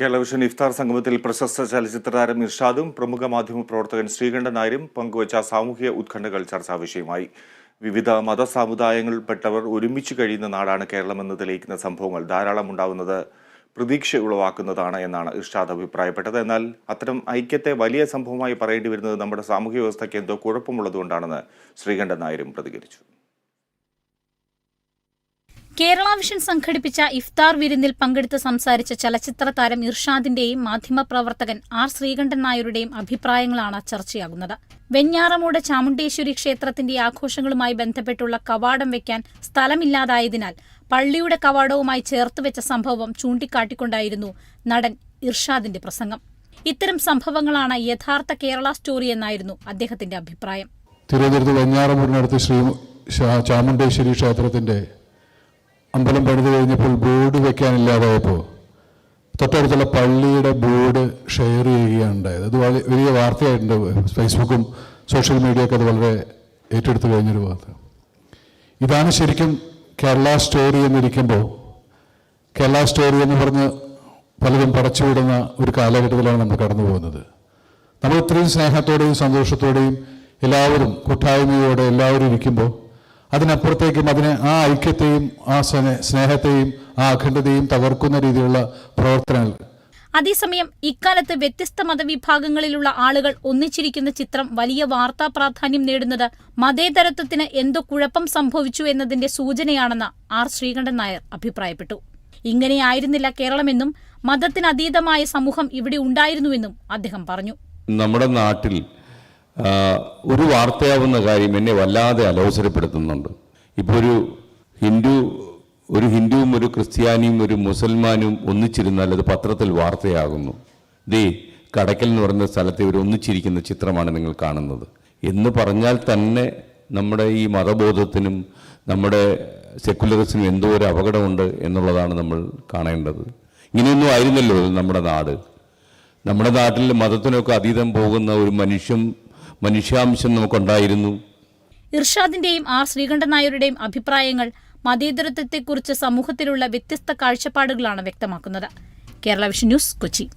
Kerala vision ഇഫ്താർ സംഗമത്തിൽ പ്രശസ്ത ചലച്ചിത്ര താരം ഇർഷാദും പ്രമുഖ മാധ്യമ പ്രവർത്തകൻ ശ്രീകണ്ഠൻ നായരും പങ്കുവച്ച സാമൂഹിക ഉത്കണ്ഠകൾ ചർച്ചാ വിഷയമായി. വിവിധ മത സമുദായങ്ങളിൽപ്പെട്ടവർ ഒരുമിച്ച് കഴിയുന്ന നാടാണ് കേരളമെന്ന് തെളിയിക്കുന്ന സംഭവങ്ങൾ ധാരാളം ഉണ്ടാവുന്നത് പ്രതീക്ഷ ഉളവാക്കുന്നതാണ് എന്നാണ് ഇർഷാദ് അഭിപ്രായപ്പെട്ടത്. എന്നാൽ അത്തരം ഐക്യത്തെ വലിയ സംഭവമായി പറയേണ്ടി വരുന്നത് നമ്മുടെ സാമൂഹ്യ വ്യവസ്ഥയ്ക്ക് എന്തോ കുഴപ്പമുള്ളതുകൊണ്ടാണെന്ന് ശ്രീകണ്ഠൻ നായരും പ്രതികരിച്ചു. കേരള വിഷൻ സംഘടിപ്പിച്ച ഇഫ്താർ വിരുന്നിൽ പങ്കെടുത്ത് സംസാരിച്ച ചലച്ചിത്ര താരം ഇർഷാദിന്റെയും മാധ്യമപ്രവർത്തകൻ ആർ ശ്രീകണ്ഠൻ നായരുടെയും അഭിപ്രായങ്ങളാണ് ചർച്ചയാകുന്നത്. വെഞ്ഞാറമൂട് ചാമുണ്ടേശ്വരി ക്ഷേത്രത്തിന്റെ ആഘോഷങ്ങളുമായി ബന്ധപ്പെട്ടുള്ള കവാടം വെക്കാൻ സ്ഥലമില്ലാതായതിനാൽ പള്ളിയുടെ കവാടവുമായി ചേർത്തുവെച്ച സംഭവം ചൂണ്ടിക്കാട്ടിക്കൊണ്ടായിരുന്നു നടൻ ഇർഷാദിന്റെ പ്രസംഗം. ഇത്തരം സംഭവങ്ങളാണ് യഥാർത്ഥ കേരള സ്റ്റോറി എന്നായിരുന്നു അദ്ദേഹത്തിന്റെ അഭിപ്രായം. തിരുവനന്തപുരത്ത് വെഞ്ഞാറമൂടിനടുത്ത് ശ്രീ ചാമുണ്ടേശ്വരി ക്ഷേത്രത്തിന്റെ അമ്പലം പണിത് കഴിഞ്ഞപ്പോൾ ബോർഡ് വെക്കാനില്ലാതായപ്പോൾ തൊട്ടടുത്തുള്ള പള്ളിയുടെ ബോർഡ് ഷെയർ ചെയ്യുകയാണ് ഉണ്ടായത്. അത് വലിയ വാർത്തയായിട്ടുണ്ട്. ഫേസ്ബുക്കും സോഷ്യൽ മീഡിയയൊക്കെ അത് വളരെ ഏറ്റെടുത്ത് കഴിഞ്ഞൊരു വാർത്ത. ഇതാണ് ശരിക്കും കേരള സ്റ്റോറി എന്നിരിക്കുമ്പോൾ കേരള സ്റ്റോറി എന്ന് പറഞ്ഞ് പലരും പടച്ചുവിടുന്ന ഒരു കാലഘട്ടത്തിലാണ് നമ്മൾ കടന്നു പോകുന്നത്. നമ്മൾ ഇത്രയും സ്നേഹത്തോടെയും സന്തോഷത്തോടെയും എല്ലാവരും കൂട്ടായ്മയോടെ എല്ലാവരും ഇരിക്കുമ്പോൾ അതിനപ്പുറത്തേക്കും അതിനെ ആ ഐക്യത്തെയും ആ സ്നേ- സ്നേഹത്തെയും ആ അഖണ്ഡതയും തകർക്കുന്ന രീതിയിലുള്ള പ്രവർത്തനങ്ങൾ. അതേസമയം ഇക്കാലത്ത് വ്യത്യസ്ത മതവിഭാഗങ്ങളിലുള്ള ആളുകൾ ഒന്നിച്ചിരിക്കുന്ന ചിത്രം വലിയ വാർത്താ പ്രാധാന്യം നേടുന്നത് മതേതരത്വത്തിന് എന്തോ കുഴപ്പം സംഭവിച്ചു എന്നതിന്റെ സൂചനയാണെന്ന് ആർ ശ്രീകണ്ഠൻ നായർ അഭിപ്രായപ്പെട്ടു. ഇങ്ങനെയായിരുന്നില്ല കേരളമെന്നും മതത്തിനതീതമായ സമൂഹം ഇവിടെ ഉണ്ടായിരുന്നുവെന്നും അദ്ദേഹം പറഞ്ഞു. നമ്മുടെ നാട്ടിൽ ഒരു വാർത്തയാവുന്ന കാര്യം എന്നെ വല്ലാതെ അലോസരപ്പെടുത്തുന്നുണ്ട്. ഇപ്പോൾ ഒരു ഹിന്ദു ഒരു ഹിന്ദുവും ഒരു ക്രിസ്ത്യാനിയും ഒരു മുസൽമാനും ഒന്നിച്ചിരുന്നാൽ അത് പത്രത്തിൽ വാർത്തയാകുന്നു. ദേ കടക്കൽ എന്ന് പറയുന്ന സ്ഥലത്തെ ഒരു ഒന്നിച്ചിരിക്കുന്ന ചിത്രമാണ് നിങ്ങൾ കാണുന്നത്. എന്ന് പറഞ്ഞാൽ തന്നെ നമ്മുടെ ഈ മതബോധത്തിനും നമ്മുടെ സെക്കുലറിസിനും എന്തോ ഒരു അപകടമുണ്ട് എന്നുള്ളതാണ് നമ്മൾ കാണേണ്ടത്. ഇങ്ങനെയൊന്നും ആയിരുന്നല്ലോ നമ്മുടെ നാട്. നമ്മുടെ നാട്ടിൽ മതത്തിനൊക്കെ അതീതം പോകുന്ന ഒരു മനുഷ്യം മനുഷ്യാംശം നമുക്കുണ്ടായിരുന്നു. ഇർഷാദിന്റെയും ആർ. ശ്രീകണ്ഠൻ നായരുടെയും അഭിപ്രായങ്ങൾ മതേതരത്വത്തെക്കുറിച്ച് സമൂഹത്തിലുള്ള വ്യത്യസ്ത കാഴ്ചപ്പാടുകളാണ് വ്യക്തമാക്കുന്നത്. Kerala vision news Kochi.